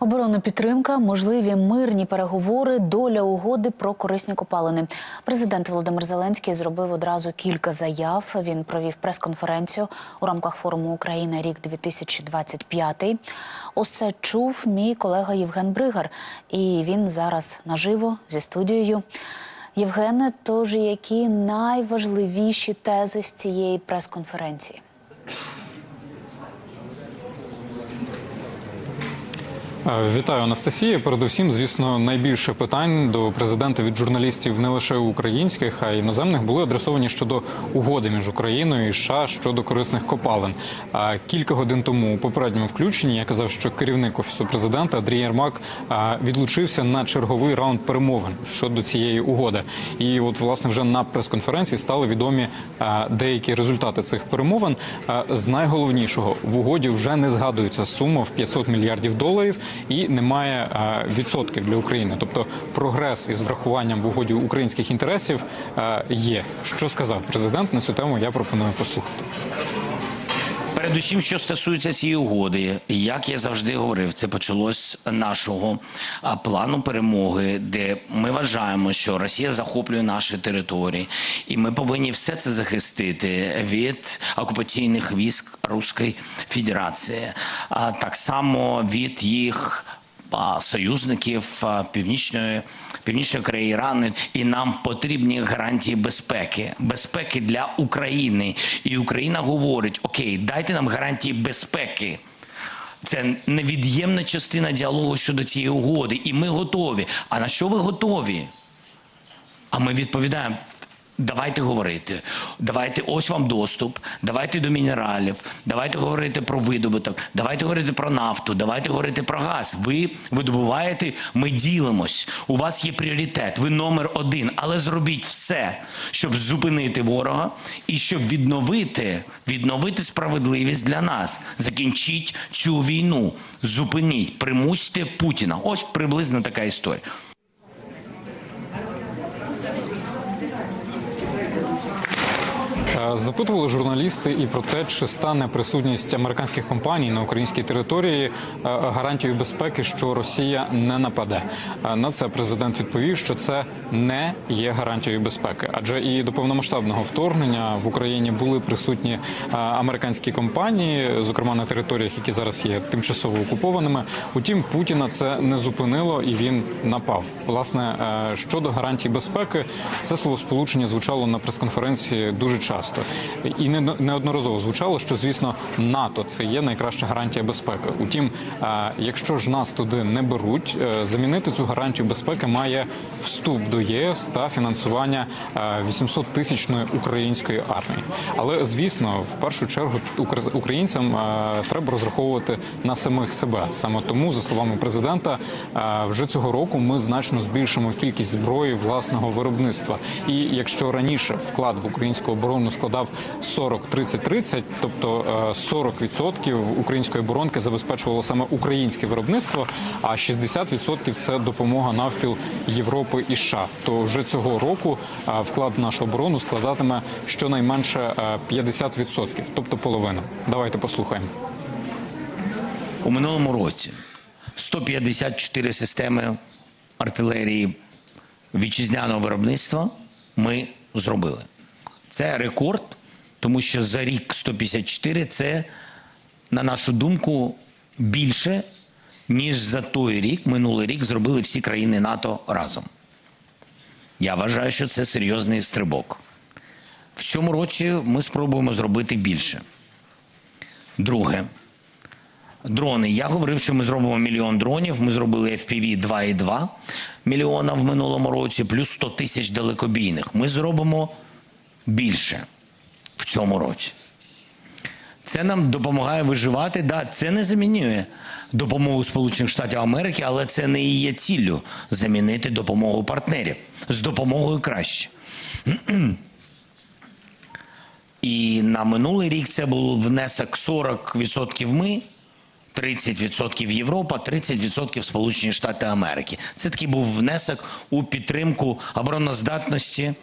Оборонна підтримка, можливі мирні переговори, доля угоди про корисні копалини. Президент Володимир Зеленський зробив одразу кілька заяв. Він провів прес-конференцію у рамках форуму Україна рік 2025. Усе чув мій колега Євген Бригар, і він зараз наживо зі студією. Євгене, тож які найважливіші тези з цієї прес-конференції? Вітаю, Анастасія. Передусім, звісно, найбільше питань до президента від журналістів не лише українських, а й іноземних були адресовані щодо угоди між Україною і США щодо корисних копалин. А Кілька годин тому у попередньому включенні я казав, що керівник офісу президента Андрій Єрмак е, відлучився на черговий раунд перемовин щодо цієї угоди. І от власне вже на прес-конференції стали відомі е, деякі результати цих перемовин. Е, З найголовнішого в угоді вже не згадується сума в 500 мільярдів доларів і немає е, відсотків для України. Тобто прогрес із врахуванням в угоді українських інтересів е, є. Що сказав президент на цю тему? Я пропоную послухати. Передусім, що стосується цієї угоди, як я завжди говорив, це почалось нашого плану перемоги, де ми вважаємо, що Росія захоплює наші території, і ми повинні все це захистити від окупаційних військ Руської Федерації, а так само від їх союзників північної північної Кореї Іран, і нам потрібні гарантії безпеки, безпеки для України. І Україна говорить: Окей, дайте нам гарантії безпеки. Це невід'ємна частина діалогу щодо цієї угоди, і ми готові. А на що ви готові? А ми відповідаємо. Давайте говорити, давайте ось вам доступ, давайте до мінералів, давайте говорити про видобуток, давайте говорити про нафту, давайте говорити про газ. Ви видобуваєте, ми ділимось. У вас є пріоритет, ви номер один, але зробіть все, щоб зупинити ворога і щоб відновити, відновити справедливість для нас. Закінчіть цю війну, зупиніть, примусьте Путіна. Ось приблизно така історія. Запитували журналісти і про те, чи стане присутність американських компаній на українській території е, гарантією безпеки, що Росія не нападе. Е, На це президент відповів, що це не є гарантією безпеки, адже і до повномасштабного вторгнення в Україні були присутні е, американські компанії, зокрема на територіях, які зараз є тимчасово окупованими. Утім, Путіна це не зупинило і він напав. Власне е, щодо гарантій безпеки, це словосполучення звучало на прес-конференції дуже часто і не- неодноразово звучало, що звісно НАТО це є найкраща гарантія безпеки. Утім, е, якщо ж нас туди не беруть, е, замінити цю гарантію безпеки має вступ до ЄС та фінансування 800 тисячної української армії. Але звісно, в першу чергу укр- українцям е, треба розраховувати на самих себе. Саме тому, за словами президента, е, вже цього року ми значно збільшимо кількість зброї власного виробництва. І якщо раніше вклад в українську оборону складав 40-30-30, тобто е, 40% української оборонки забезпечувало саме українське виробництво, а 60% – це допомога навпіл Європи і США. То вже цього року е, вклад в нашу оборону складатиме щонайменше е, 50%, тобто половину. Давайте послухаємо. У минулому році 154 системи артилерії вітчизняного виробництва ми зробили. Це рекорд, тому що за рік 154 це, на нашу думку, більше, ніж за той рік, минулий рік, зробили всі країни НАТО разом. Я вважаю, що це серйозний стрибок. В цьому році ми спробуємо зробити більше. Друге. Дрони. Я говорив, що ми зробимо мільйон дронів. Ми зробили FPV 2,2 мільйона в минулому році, плюс 100 тисяч далекобійних. Ми зробимо більше в цьому році. Це нам допомагає виживати. Да, це не замінює допомогу Сполучених Штатів Америки, але це не і є ціллю замінити допомогу партнерів. З допомогою краще. І на минулий рік це був внесок 40% ми, 30% Європа, 30% Сполучені Штати Америки. Це такий був внесок у підтримку обороноздатності,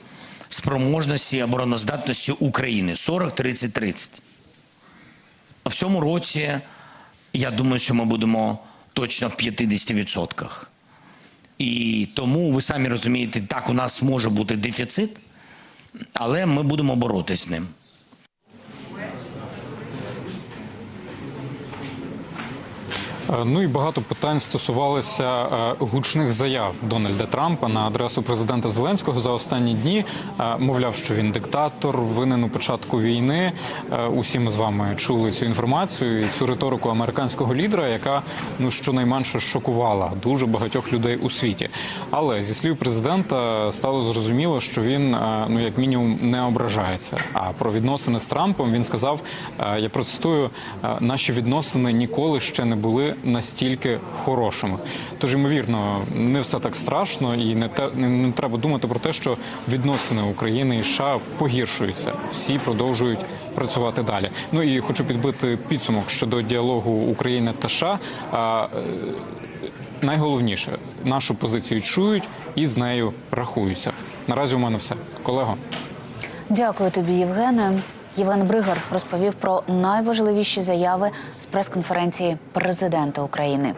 спроможності обороноздатності України 40, 30, 30. В цьому році я думаю, що ми будемо точно в 50%. І тому ви самі розумієте, так у нас може бути дефіцит, але ми будемо боротися з ним. Ну і багато питань стосувалися е, гучних заяв Дональда Трампа на адресу президента Зеленського за останні дні. Е, Мовляв, що він диктатор, винен у початку війни. Е, Усі ми з вами чули цю інформацію і цю риторику американського лідера, яка ну щонайменше шокувала дуже багатьох людей у світі. Але зі слів президента стало зрозуміло, що він е, ну як мінімум не ображається. А про відносини з Трампом він сказав: е, я процитую, «Е, наші відносини ніколи ще не були настільки хорошими. Тож, ймовірно, не все так страшно, і не те не, треба думати про те, що відносини України і США погіршуються. Всі продовжують працювати далі. Ну і хочу підбити підсумок щодо діалогу України та США. Е, Найголовніше нашу позицію чують і з нею рахуються. Наразі у мене все, колего. Дякую тобі, Євгене. Євген Бригар розповів про найважливіші заяви з прес-конференції президента України.